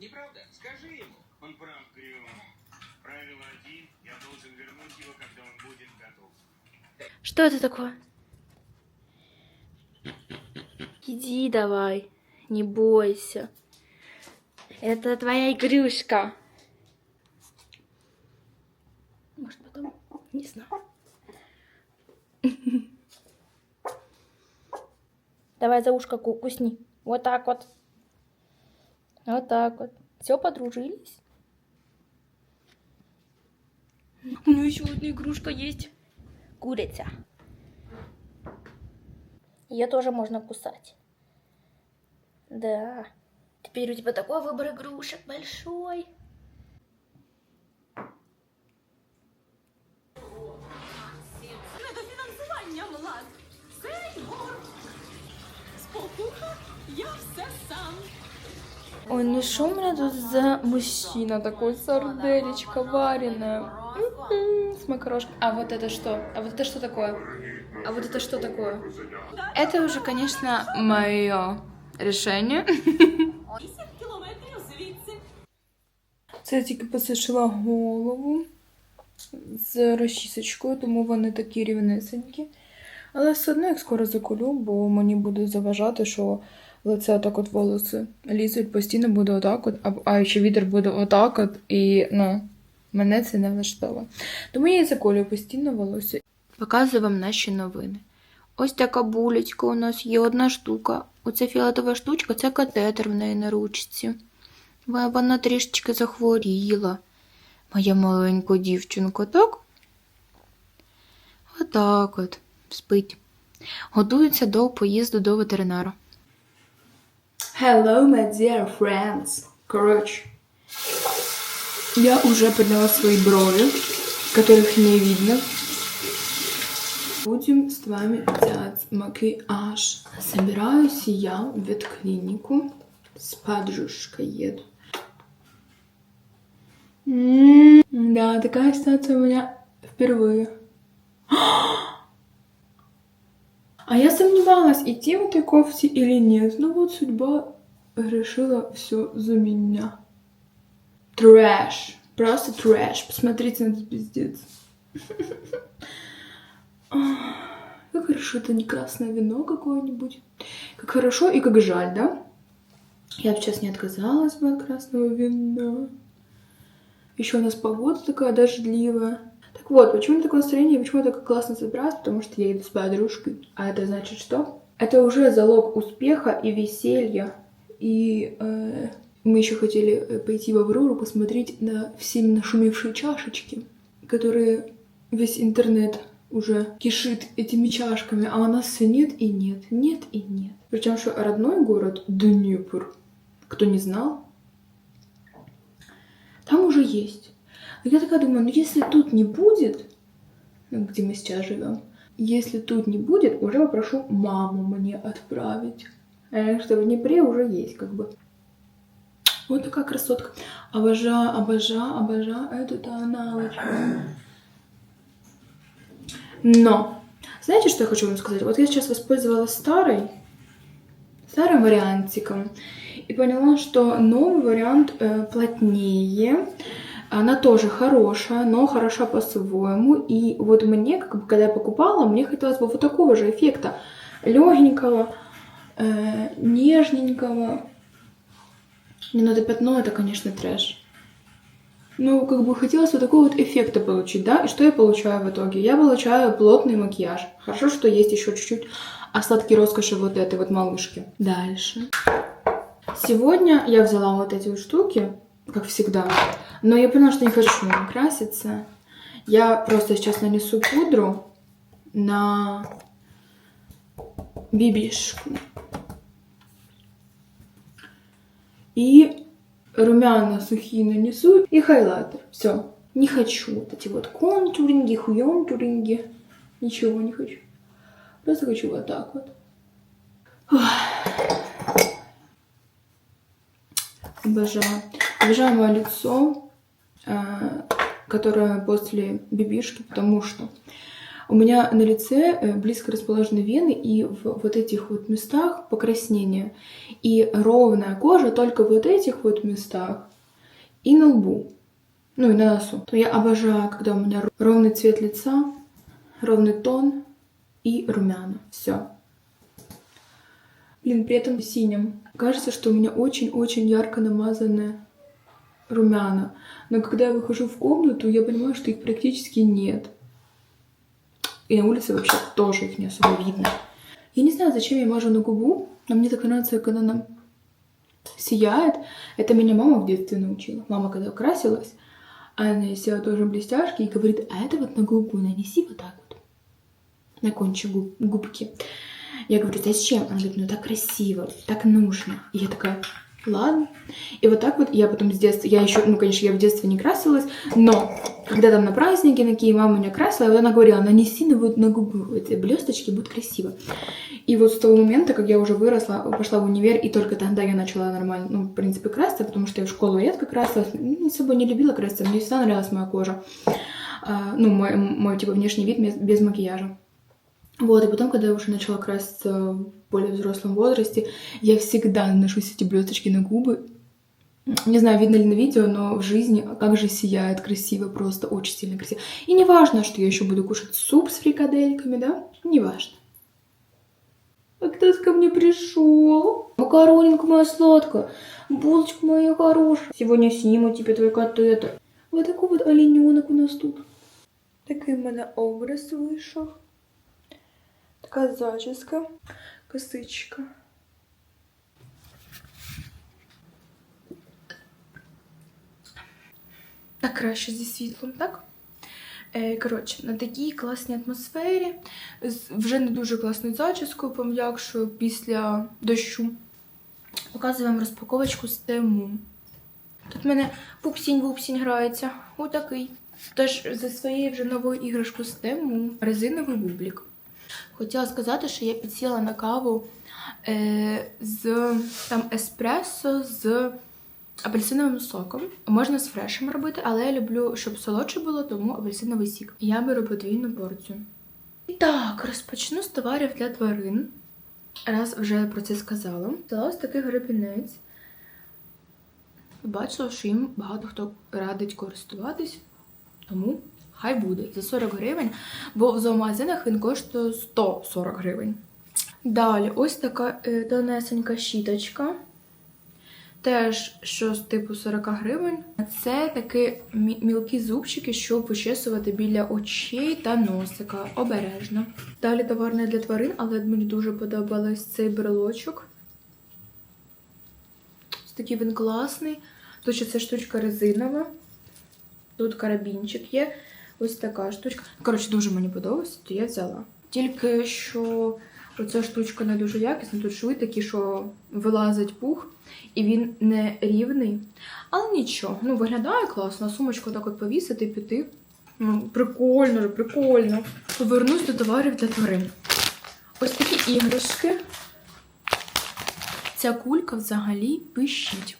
Неправда? Скажи ему. Он прав, Крио. Правило один. Я должен вернуть его, когда он будет готов. Что это такое? Иди давай, не бойся. Это твоя игрушка. Может потом? Не знаю. Давай за ушко ку- кусни. Вот так вот. Вот так вот. Все, подружились. У нее еще одна игрушка есть. Курица. Ее тоже можно кусать. Да. Теперь у тебя такой выбор игрушек большой. Я все сам. Ой, ну что у меня тут за мужчина такой, сарделечко вареное. М-м, С макарошкой. А вот это что? А вот это что такое? А вот это что такое? Это уже, конечно, мое решение. 8 кілометрів звідси. Це я тільки посушила голову з розчісочкою, тому вони такі рівнесенькі. Але все одно їх скоро заколю, бо мені буде заважати, що лице отак от волоси лізуть, постійно буде отак от, а, ще вітер буде отак от, і ну, мене це не влаштовує. Тому я і заколюю постійно волосся. Показую вам наші новини. Ось така булечка у нас є одна штука. Оця фіолетова штучка це катетер в неї на ручці. Вона трішечки захворіла. Моя маленька дівчинка, так? Отак от спить. Готується до поїзду до ветеринара. Hello, my dear friends. Короче, я уже подняла свои брови, которых не видно. Будем с вами делать макияж. Собираюсь я в ветклинику. С подружкой еду. М, Да, такая ситуация у меня впервые. А я сомневалась, идти в этой кофте или нет. Ну вот судьба решила все за меня. Трэш. Просто трэш. Посмотрите на этот пиздец. Как хорошо, это не красное вино какое-нибудь. Как хорошо и как жаль, да? Я бы сейчас не отказалась бы от красного вина. Еще у нас погода такая дождливая. Так вот, почему у такое настроение, почему я так классно собираюсь? Потому что я иду с подружкой. А это значит что? Это уже залог успеха и веселья. И э, мы еще хотели э, пойти в Аврору посмотреть на все нашумевшие чашечки, которые весь интернет уже кишит этими чашками, а у нас все нет и нет, нет и нет. Причем, что родной город Днепр, кто не знал, там уже есть. Но я такая думаю, ну если тут не будет, ну, где мы сейчас живем, если тут не будет, уже попрошу маму мне отправить. Э, Что в Днепре уже есть, как бы. Вот такая красотка. Обожаю, обожаю, обожаю эту тоналочку. Но, знаете, что я хочу вам сказать? Вот я сейчас воспользовалась старой, старым вариантиком и поняла, что новый вариант э, плотнее, она тоже хорошая, но хороша по-своему. И вот мне, как бы, когда я покупала, мне хотелось бы вот такого же эффекта. Легенького, э, нежненького. Не надо пятно, это, конечно, трэш. Ну, как бы хотелось вот такого вот эффекта получить, да? И что я получаю в итоге? Я получаю плотный макияж. Хорошо, что есть еще чуть-чуть остатки роскоши вот этой вот малышки. Дальше. Сегодня я взяла вот эти вот штуки, как всегда. Но я поняла, что не хочу краситься. Я просто сейчас нанесу пудру на бибишку. И румяна сухие нанесу и хайлайтер. Все. Не хочу вот эти вот контуринги, хуёнтуринги. Ничего не хочу. Просто хочу вот так вот. Ох. Обожаю. Обожаю лицо, э, которое после бибишки, потому что У меня на лице э, близко расположены вены, и в вот этих вот местах покраснение. И ровная кожа только в вот этих вот местах и на лбу, ну и на носу. То я обожаю, когда у меня ро- ровный цвет лица, ровный тон и румяна. Все. Блин, при этом синим. Кажется, что у меня очень-очень ярко намазанные румяна. Но когда я выхожу в комнату, я понимаю, что их практически нет. И на улице вообще тоже их не особо видно. Я не знаю, зачем я мажу на губу, но мне так нравится, когда она сияет. Это меня мама в детстве научила. Мама, когда красилась, она села тоже блестяшки и говорит, а это вот на губу нанеси вот так вот. На кончик губ- губки. Я говорю, зачем? Она говорит, ну так красиво, так нужно. И я такая, ладно. И вот так вот я потом с детства, я еще, ну, конечно, я в детстве не красилась, но когда там на праздники, на какие мама меня красила, вот она говорила, нанеси на, на губы эти блесточки, будет красиво. И вот с того момента, как я уже выросла, пошла в универ, и только тогда я начала нормально, ну, в принципе, краситься, потому что я в школу редко красилась, ну, с собой не любила краситься, мне всегда нравилась моя кожа. А, ну, мой, мой, типа, внешний вид без, без макияжа. Вот, и потом, когда я уже начала краситься в более взрослом возрасте, я всегда наношу эти блесточки на губы. Не знаю, видно ли на видео, но в жизни как же сияет красиво, просто очень сильно красиво. И не важно, что я еще буду кушать суп с фрикадельками, да? Не важно. А кто ко мне пришел? Макаронинка моя сладкая, булочка моя хорошая. Сегодня сниму тебе твои котлеты. Вот такой вот олененок у нас тут. Такий в образ вийшов. Така зачіска, косичка. Так краще зі світлом, так? Е, коротше, на такій класній атмосфері, з вже не дуже класною зачіскою, пом'якшою після дощу. Показую вам розпаковочку з тему. Тут в мене пупсінь-вупсінь грається. Отакий. Теж за своєю вже новою іграшкою з тему резиновий бублік. Хотіла сказати, що я підсіла на каву е, з там еспресо з апельсиновим соком. Можна з фрешем робити, але я люблю, щоб солодше було, тому апельсиновий сік. Я беру подвійну порцію. І так, розпочну з товарів для тварин. Раз вже про це сказала. Взяла ось такий гребінець. Бачила, що їм багато хто радить користуватись, тому хай буде за 40 гривень, бо в зоомагазинах він коштує 140 гривень. Далі, ось така е, тонесенька щіточка. Теж що з типу 40 гривень. Це такі мілкі зубчики, щоб вичесувати біля очей та носика. Обережно. Далі товар не для тварин, але мені дуже подобалось цей брелочок. Ось такий він класний. Тут ця штучка резинова. Тут карабінчик є. Ось така штучка. Коротше, дуже мені подобається, то я взяла. Тільки що оця штучка не дуже якісна, тут шви такі, що вилазить пух, і він не рівний. Але нічого, ну виглядає класно. Сумочку так от повісити, піти. Ну, прикольно, прикольно. Повернусь до товарів для тварин. Ось такі іграшки. Ця кулька взагалі пищить.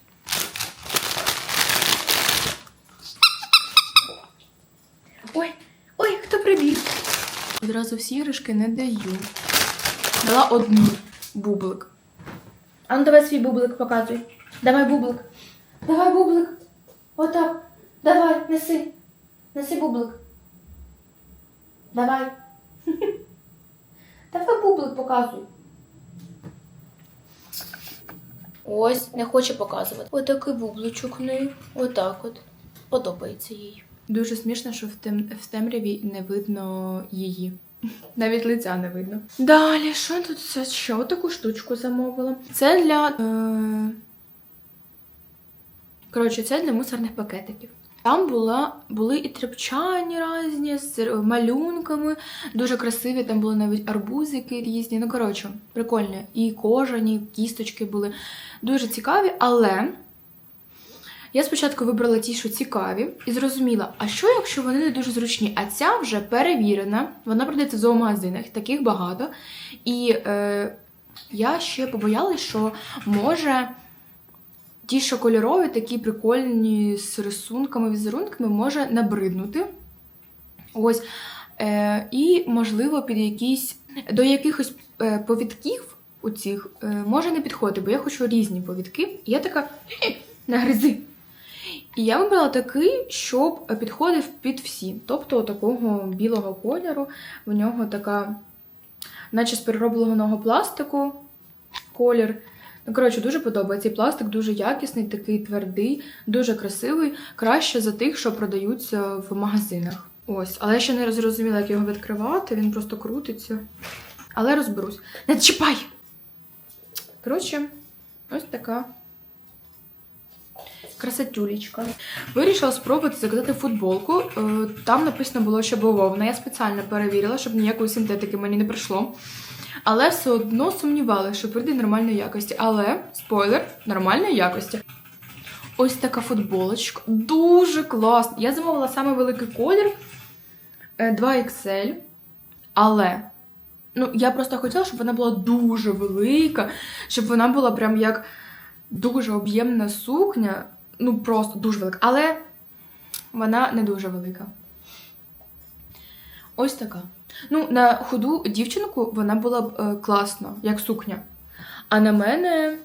Ой, ой, хто прибіг? Одразу всі іграшки не даю. Дала одну бублик. А ну давай свій бублик показуй. Давай бублик. Давай бублик. Отак. Давай, неси. Неси бублик. Давай. Давай бублик показуй. Ось, не хоче показувати. Отакий бубличок в неї. Отак от. Подобається їй. Дуже смішно, що в, тем... в темряві не видно її. Навіть лиця не видно. Далі, що тут це? Що таку штучку замовила? Це для. Е... Коротше, це для мусорних пакетиків. Там була, були і тряпчані різні з малюнками, дуже красиві, там були навіть арбузики різні. Ну, коротше, прикольні. І кожані, кісточки були дуже цікаві, але я спочатку вибрала ті, що цікаві, і зрозуміла, а що, якщо вони не дуже зручні? А ця вже перевірена, вона продається в зоомагазинах, таких багато. І е, я ще побоялась, що може ті, що кольорові, такі прикольні з рисунками, візерунками, може набриднути. Ось. Е, і, можливо, під якісь до якихось е, повідків у цих е, може не підходити, бо я хочу різні повідки. І я така «Хе, нагризи. І я вибрала такий, щоб підходив під всі. Тобто такого білого кольору, в нього така, наче з переробленого пластику колір. Ну, коротше, дуже подобається. Цей пластик дуже якісний, такий твердий, дуже красивий, краще за тих, що продаються в магазинах. Ось, але я ще не зрозуміла, як його відкривати, він просто крутиться. Але розберусь. Не чіпай! Коротше, ось така красотюлечка. Вирішила спробувати заказати футболку. Е, Там написано було, що бавовна. Я спеціально перевірила, щоб ніякої синтетики мені не прийшло. Але все одно сумнівалася, що прийде нормальної якості. Але, спойлер, нормальної якості. Ось така футболочка. Дуже класна. Я замовила саме великий колір е, 2XL. Але. Ну, я просто хотіла, щоб вона була дуже велика, щоб вона була прям як дуже об'ємна сукня. Ну, просто дуже велика. Але вона не дуже велика. Ось така. Ну, на худу дівчинку вона була б е, класна, як сукня. А на мене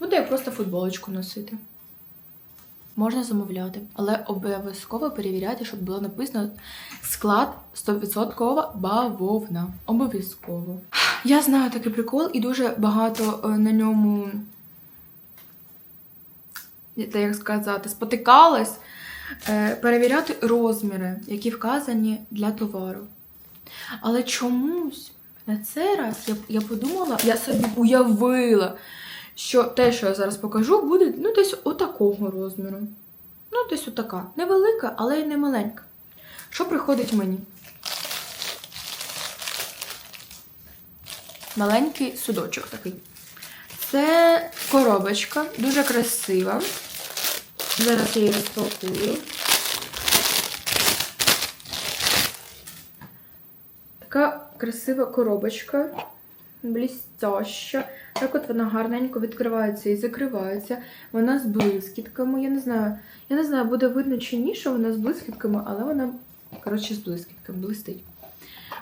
буду я просто футболочку носити. Можна замовляти, але обов'язково перевіряйте, щоб було написано склад 100% бавовна. Обов'язково. Я знаю такий прикол, і дуже багато е, на ньому, та як сказати, спотикалась. е, Перевіряти розміри, які вказані для товару. Але чомусь на цей раз я, я подумала, я собі уявила, що те, що я зараз покажу, буде ну, десь отакого розміру. Ну, десь отака. Невелика, але й не маленька. Що приходить мені? Маленький судочок такий. Це коробочка, дуже красива. Зараз я її розпакую. Така красива коробочка, блістяща. Так от вона гарненько відкривається і закривається. Вона з блискітками. Я не знаю, я не знаю, буде видно чи ні, що вона з блискітками, але вона, коротше, з блискітками блистить.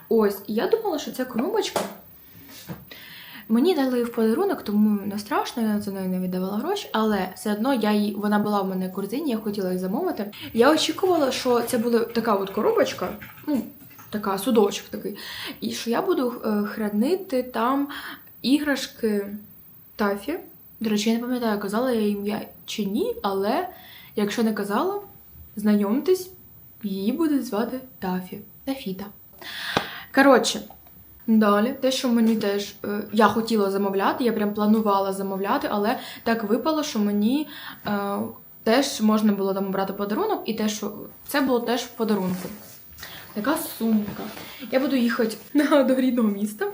Ось, я думала, що ця коробочка. Мені дали в подарунок, тому не страшно, я за нею не віддавала гроші, але все одно я її, вона була в мене в корзині, я хотіла її замовити. Я очікувала, що це буде така от коробочка, ну, така судочок такий, і що я буду е, хранити там іграшки Тафі. До речі, я не пам'ятаю, казала я ім'я чи ні, але якщо не казала, знайомтесь, її будуть звати Тафі. Тафіта. Коротше, далі, те, що мені теж е, я хотіла замовляти, я прям планувала замовляти, але так випало, що мені е, теж можна було там брати подарунок, і те, що це було теж в подарунку. Така сумка. Я буду їхати до рідного міста,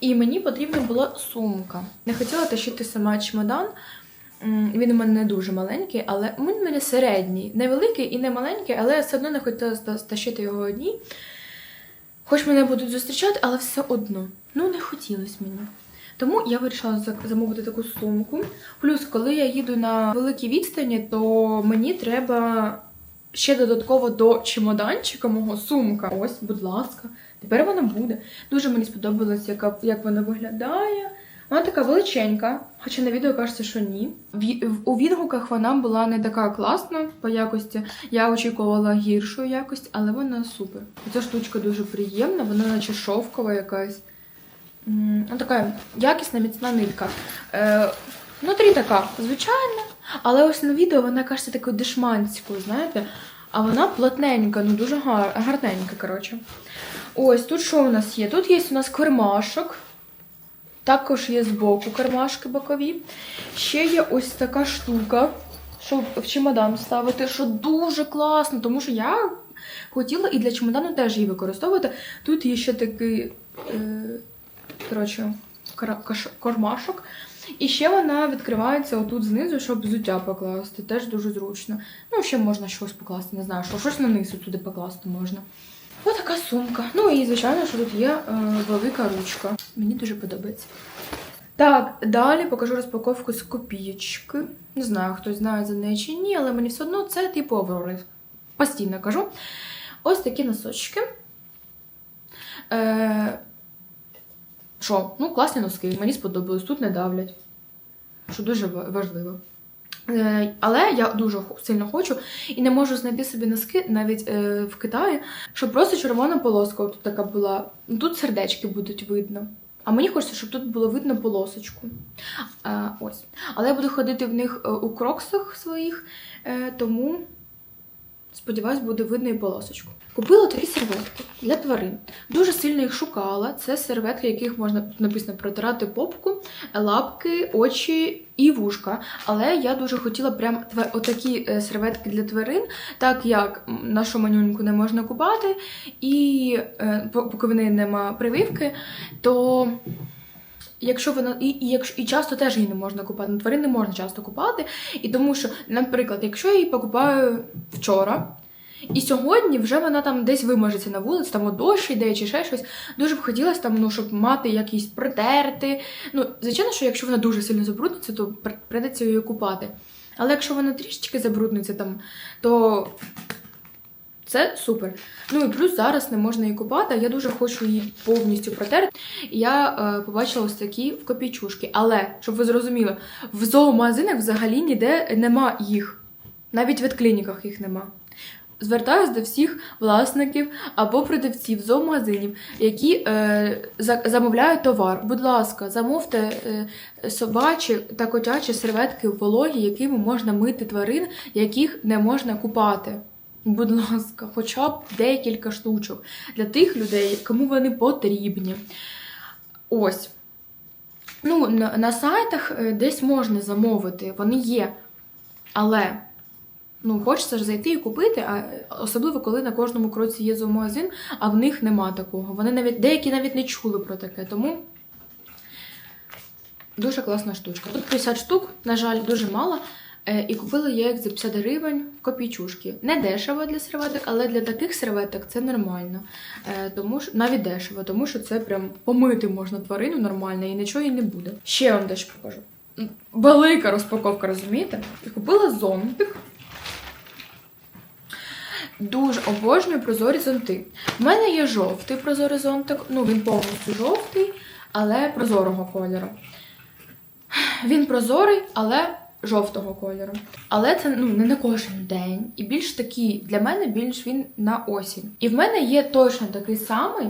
і мені потрібна була сумка. Не хотіла тащити сама чемодан. Він у мене не дуже маленький, але він у мене середній. Не великий і не маленький, але все одно не хотіла стащити його одній. Хоч мене будуть зустрічати, але все одно. Ну, не хотілося мені. Тому я вирішила за- замовити таку сумку. Плюс, коли я їду на великі відстані, то мені треба ще додатково до чемоданчика мого сумка. Ось, будь ласка, тепер вона буде. Дуже мені сподобалось, як вона виглядає. Вона така величенька, хоча на відео кажеться, що ні. У відгуках вона була не така класна по якості. Я очікувала гіршої якості, але вона супер. Ця штучка дуже приємна, вона наче шовкова якась. Ну, така якісна, міцна нитка. Е, внутрі така, звичайна, але ось на відео вона кажеться такою дешманською, знаєте? А вона плотненька, ну дуже гар, гарненька, коротше. Ось тут що у нас є? Тут є у нас кермашок. Також є збоку кармашки бокові. Ще є ось така штука, щоб в чемодан ставити, що дуже класно, тому що я хотіла і для чемодану теж її використовувати. Тут є ще такий е, коротше, кармашок. І ще вона відкривається отут знизу, щоб взуття покласти. Теж дуже зручно. Ну, ще можна щось покласти, не знаю, що щось на низ туди покласти можна. Ось така сумка. Ну і звичайно, що тут є е, велика ручка. Мені дуже подобається. Так, далі покажу розпаковку з копієчки. Не знаю, хтось знає за неї чи ні, але мені все одно це типу Аврори. Постійно кажу. Ось такі носочки. Е, що? Ну, класні носки, мені сподобалось, тут не давлять. Що дуже важливо. Е, але я дуже сильно хочу і не можу знайти собі носки навіть е, в Китаї, щоб просто червона полоска тут така була. Тут сердечки будуть видно. А мені хочеться, щоб тут було видно полосочку. Е, ось. Але я буду ходити в них е, у кроксах своїх, е, тому сподіваюсь, буде видно і полосочку. Купила такі серветки для тварин. Дуже сильно їх шукала. Це серветки, яких можна написано протирати попку, лапки, очі і вушка. Але я дуже хотіла прям отакі е, серветки для тварин, так як нашу манюньку не можна купати, і е, поки в неї нема прививки, то. Якщо вона і, і якщо і часто теж її не можна купати, ну, тварин не можна часто купати, і тому що, наприклад, якщо я її покупаю вчора, і сьогодні вже вона там десь вимажеться на вулиці, там дощ йде чи ще щось. Дуже б хотілося там, ну, щоб мати якісь притерти. Ну, звичайно, що якщо вона дуже сильно забрудниться, то при- прийдеться її купати. Але якщо вона трішечки забрудниться там, то це супер. Ну і плюс зараз не можна її купати, я дуже хочу її повністю протерти. Я е, побачила ось такі в копійчушки. Але, щоб ви зрозуміли, в зоомагазинах взагалі ніде нема їх. Навіть в ветклініках їх нема. Звертаюсь до всіх власників або продавців зоомагазинів, які е, замовляють товар. Будь ласка, замовте е, собачі та котячі серветки вологі, якими можна мити тварин, яких не можна купати. Будь ласка, хоча б декілька штучок для тих людей, кому вони потрібні. Ось. Ну, на, на сайтах е, десь можна замовити, вони є. Але ну, хочеться ж зайти і купити, а особливо коли на кожному кроці є зоомагазин, а в них нема такого. Вони навіть деякі навіть не чули про таке. Тому дуже класна штучка. Тут 50 штук, на жаль, дуже мало. Е, І купила я їх за 50 гривень в копійчушки. Не дешево для серветок, але для таких серветок це нормально. Е, Тому що навіть дешево, тому що це прям помити можна тварину нормально і нічого їй не буде. Ще вам дещо покажу. Велика розпаковка, розумієте? І купила зонтик. Дуже обожнюю прозорі зонти. В мене є жовтий прозорий зонтик, ну він повністю жовтий, але прозорого кольору. Він прозорий, але жовтого кольору. Але це ну, не на кожен день. І більш такий, для мене більш він на осінь. І в мене є точно такий самий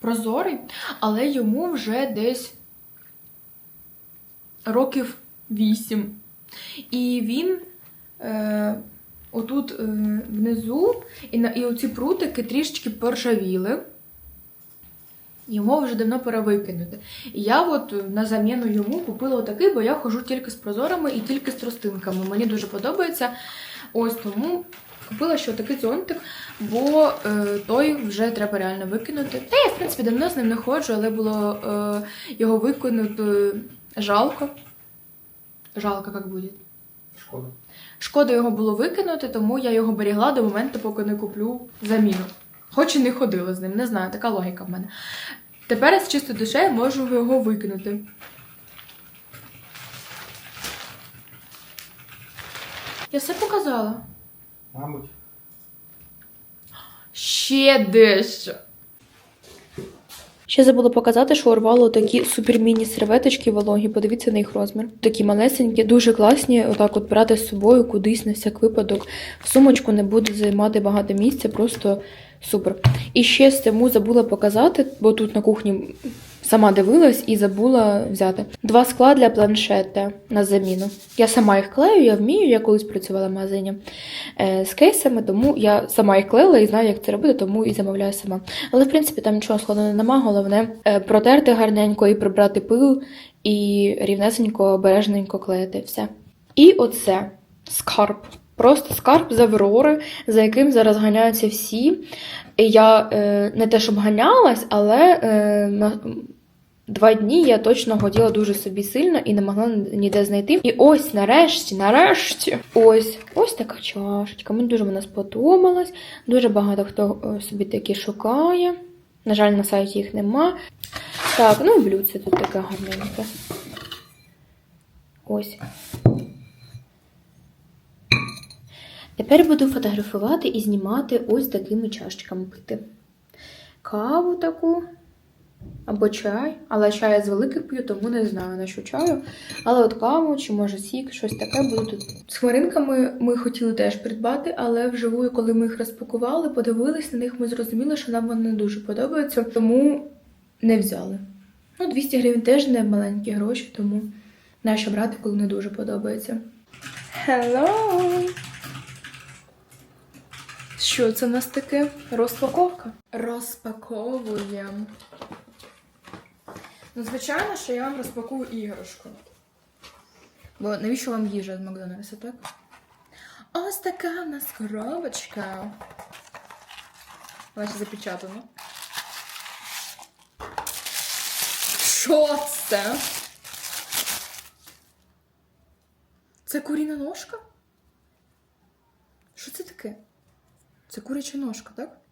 прозорий, але йому вже десь років 8. І він е, отут е, внизу, і, на, і оці прутики трішечки поржавіли. Його вже давно пора викинути. І я от на заміну йому купила отакий, бо я хожу тільки з прозорами і тільки з тростинками. Мені дуже подобається. Ось тому купила ще такий зонтик, бо е, той вже треба реально викинути. Та я, в принципі, давно з ним не ходжу, але було е, його викинути жалко. Жалко, як буде. Шкода. Шкода його було викинути, тому я його берегла до моменту, поки не куплю заміну. Хоч і не ходила з ним, не знаю, така логіка в мене. Тепер я з чистою душею можу його викинути. Я все показала. Мабуть. Ще дещо. Ще забула показати, що урвало такі суперміні серветочки вологі. Подивіться на їх розмір. Такі малесенькі, дуже класні. Отак от брати з собою кудись на всяк випадок. В сумочку не буде займати багато місця, просто супер. І ще з цьому забула показати, бо тут на кухні сама дивилась і забула взяти. Два скла для планшета на заміну. Я сама їх клею, я вмію, я колись працювала в магазині е, з кейсами, тому я сама їх клеїла і знаю, як це робити, тому і замовляю сама. Але в принципі там нічого складного нема. Головне е, протерти гарненько і прибрати пил, і рівнесенько, обережненько клеїти. Все. І оце скарб. Просто скарб з Аврори, за яким зараз ганяються всі. І я е, не те, щоб ганялась, але е, Два дні я точно хотіла дуже собі сильно і не могла ніде знайти. І ось нарешті, нарешті, ось ось така чашечка. Мені дуже вона сподобалась. Дуже багато хто е, собі такі шукає. На жаль, на сайті їх нема. Так, ну і блюдце тут таке гарненьке. Ось. Тепер буду фотографувати і знімати ось такими чашечками пити. каву таку. Або чай. Але чай я з великих п'ю, тому не знаю на що чаю. Але от каву, чи може сік, щось таке буде тут. З хмаринками ми хотіли теж придбати, але вживу, коли ми їх розпакували, подивились на них, ми зрозуміли, що нам вони не дуже подобаються, тому не взяли. Ну, 200 гривень теж не маленькі гроші, тому нащо брати, коли не дуже подобається. Hello! Що це в нас таке? Розпаковка? Розпаковуємо. Ну, звичайно, що я вам розпакую іграшку. Бо навіщо вам їжа з Макдональдса, так? Ось така в нас коробочка. Бачите, запечатано. Що це? Це куріна ножка? Що це таке? Це куряча ножка, так?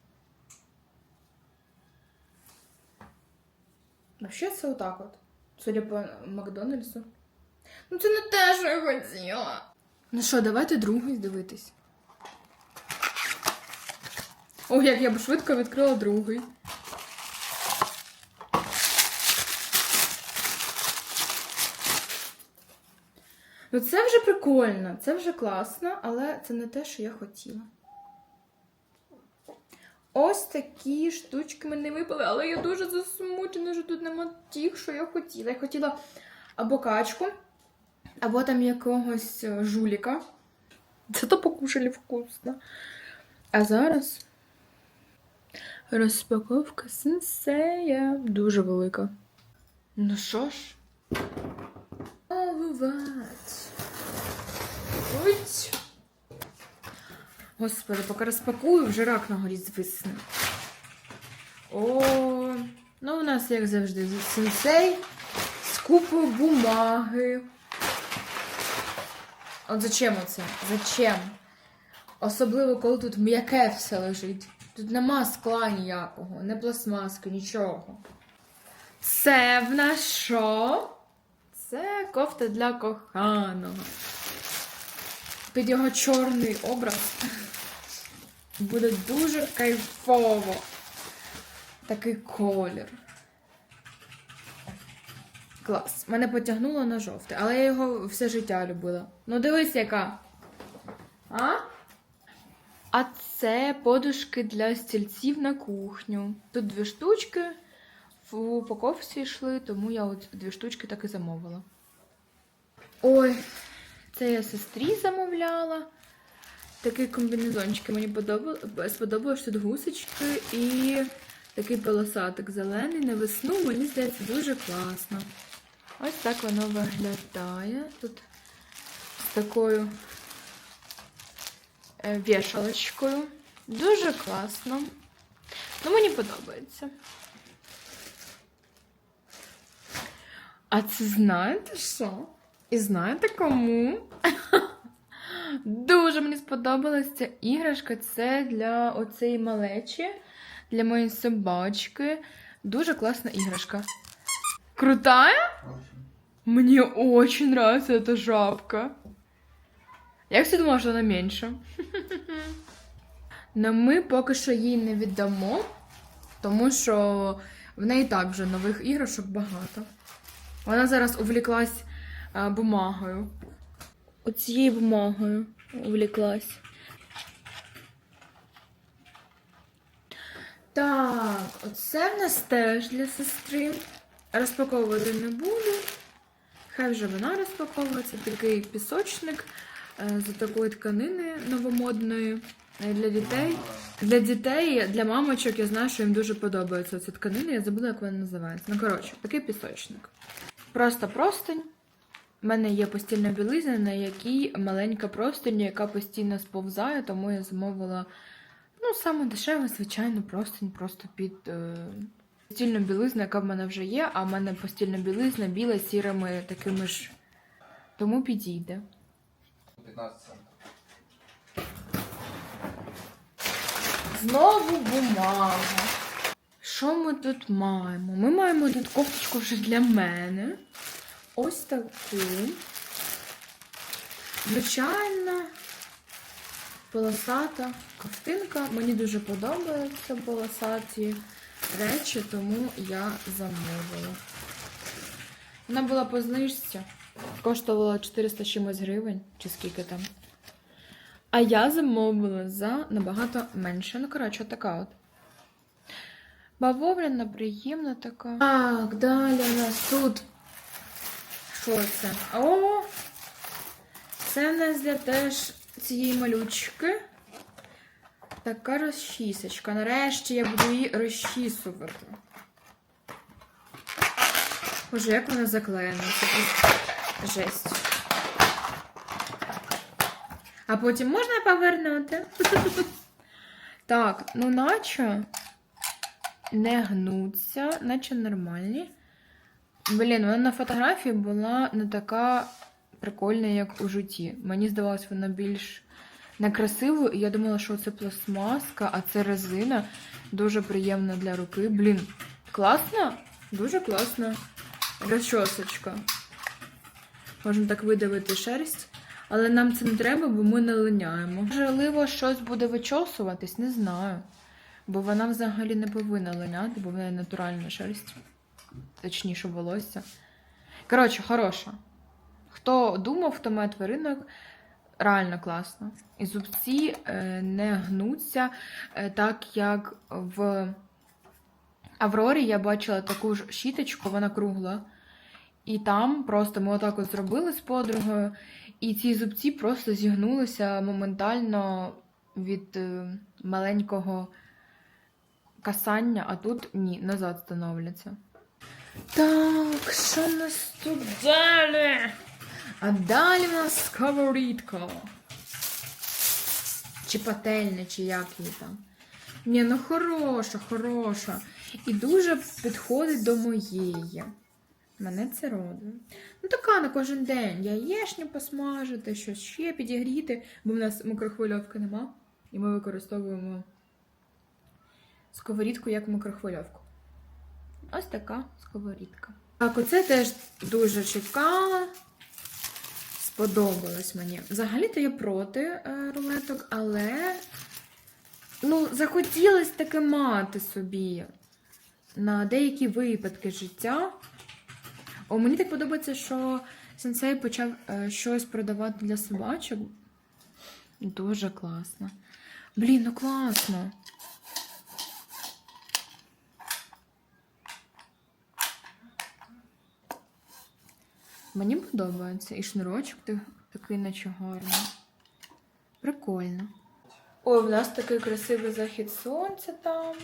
Вообще це отак от. Судя по Макдональдсу. Ну це не те, що я хотіла. Ну що, давайте другий дивитись. О, як я б швидко відкрила другий. Ну це вже прикольно, це вже класно, але це не те, що я хотіла. Ось такі штучки мене випали, але я дуже засмучена, що тут нема тих, що я хотіла. Я хотіла або качку, або там якогось е, жуліка. Це то покушали вкусно. А зараз розпаковка сенсея дуже велика. Ну що ж, Овивать. Господи, поки розпакую, вже рак на горі звисне. О, ну у нас, як завжди, сенсей з купою бумаги. От зачем оце? Зачем? Особливо, коли тут м'яке все лежить. Тут нема скла ніякого, не пластмаски, нічого. Це в нас що? Це кофта для коханого. Під його чорний образ буде дуже кайфово. Такий колір. Клас. Мене потягнуло на жовте, але я його все життя любила. Ну дивись, яка. А? А це подушки для стільців на кухню. Тут дві штучки в упаковці йшли, тому я от дві штучки так і замовила. Ой, це я сестрі замовляла. Такий комбінезончик мені подобав- сподобалось тут гусочки і такий полосатик зелений на весну. Мені здається, дуже класно. Ось так воно виглядає. Тут з такою е, вішалочкою. Дуже класно. Ну, мені подобається. А це знаєте що? І знаєте кому? Дуже мені сподобалась ця іграшка. Це для оцеї малечі, для моєї собачки. Дуже класна іграшка. Очень. Мне очень нравится эта жабка. Я всі думала, що вона менша. Но ми поки що їй не віддамо, тому що в неї так вже нових іграшок багато. Вона зараз увліклась е, бумагою. Оцією бумагою увліклась. Так, оце в нас теж для сестри. Розпаковувати не буду. Хай вже вона розпаковується. Такий пісочник е, з такої тканини новомодної для дітей. Для дітей, для мамочок, я знаю, що їм дуже подобається ця тканина. Я забула, як вона називається. Ну, коротше, такий пісочник. Просто простень. У мене є постільна білизна, на якій маленька простинь, яка постійно сповзає, тому я замовила ну, саме дешеве, звичайно, простинь просто під е, постільну білизну, яка в мене вже є, а в мене постільна білизна біла з сірими такими ж. Тому підійде. 15 центов. Знову бумага. Що ми тут маємо? Ми маємо тут кофточку вже для мене. Ось таку. Звичайна полосата ковтинка. Мені дуже подобаються полосаті речі, тому я замовила. Вона була по знижці. Коштувала 400 чимось гривень, чи скільки там. А я замовила за набагато менше. Ну, коротше, така от. Бавовняна, приємна така. Так, далі у нас тут. Що це? О! Це в нас для теж цієї малючки. Така розчісочка. Нарешті я буду її розчісувати. Боже, як вона заклеєна. Це просто жесть. А потім можна повернути? Так, ну наче не гнуться, наче нормальні. Блін, вона на фотографії була не така прикольна, як у житті. Мені здавалось, вона більш некрасивою, і я думала, що це пластмаска, а це резина. Дуже приємна для руки. Блін, класно? Дуже класна розчосочка. Можна так видавити шерсть. Але нам це не треба, бо ми не линяємо. Можливо, щось буде вичосуватись, не знаю. Бо вона взагалі не повинна линяти, бо в неї натуральна шерсть. Точніше, волосся. Коротше, хороша. Хто думав, хто має тваринок, реально класно. І зубці е, не гнуться, е, так як в Аврорі я бачила таку ж щіточку, вона кругла. І там просто ми отак от зробили з подругою, і ці зубці просто зігнулися моментально від е, маленького касання, а тут ні, назад становляться. Так, що в нас тут далі? А далі в нас сковорідка. Чи пательня, чи як її там. Ні, ну хороша, хороша. І дуже підходить до моєї. Мене це радує. Ну, така на кожен день. Яєшню посмажити, щось ще підігріти, бо в нас микрохвильовки нема. І ми використовуємо сковорідку як микрохвильовку. Ось така сковорідка. Так, оце теж дуже чекала. Сподобалось мені. Взагалі-то я проти е, рулеток, але ну, захотілося таке мати собі на деякі випадки життя. О, мені так подобається, що сенсей почав е, щось продавати для собачок. Дуже класно. Блін, ну класно. Мені подобається. І шнурочок такий наче гарний. Прикольно. Ой, в нас такий красивий захід сонця там.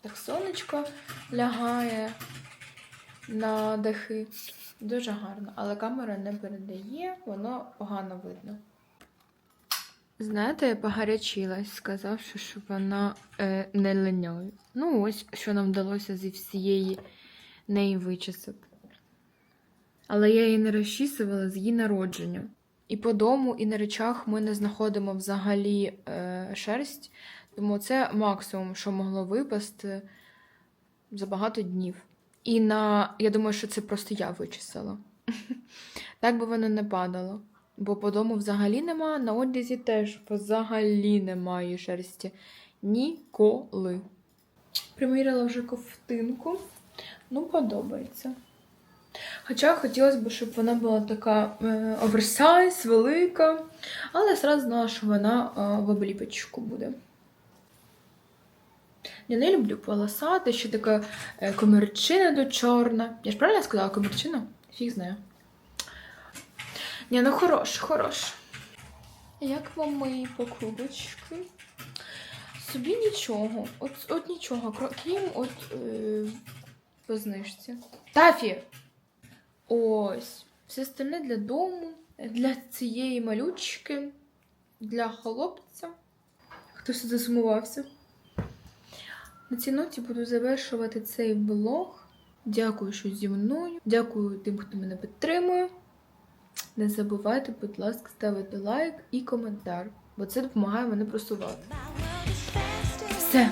Так сонечко лягає на дахи. Дуже гарно, але камера не передає, воно погано видно. Знаєте, я погарячилась, сказавши, що вона е, не линяє. Ну, ось що нам вдалося зі всієї неї вичесати. Але я її не розчісувала з її народження. І по дому, і на речах ми не знаходимо взагалі е, шерсть, тому це максимум, що могло випасти за багато днів. І на. Я думаю, що це просто я вичесала. Так би воно не падало. Бо по дому взагалі нема, на одязі теж взагалі немає шерсті. Ніколи. Приміряла вже ковтинку. Ну, подобається. Хоча хотілося б, щоб вона була така е, оверсайз, велика, але я знала, що вона е, в обліпочку буде. Я не люблю полосати, ще така е, комірчина до чорна. Я ж правильно сказала комірчина? Фіг знає. Ні, ну хорош, хорош. Як вам мої покупочки? Собі нічого. От, от нічого, крім от е, по знижці. Тафі! Ось. Все остальне для дому, для цієї малючки, для хлопця. Хтось засумувався. На цій ноті буду завершувати цей влог. Дякую, що зі мною. Дякую тим, хто мене підтримує. Не забувайте, будь ласка, ставити лайк і коментар, бо це допомагає мене просувати. Все.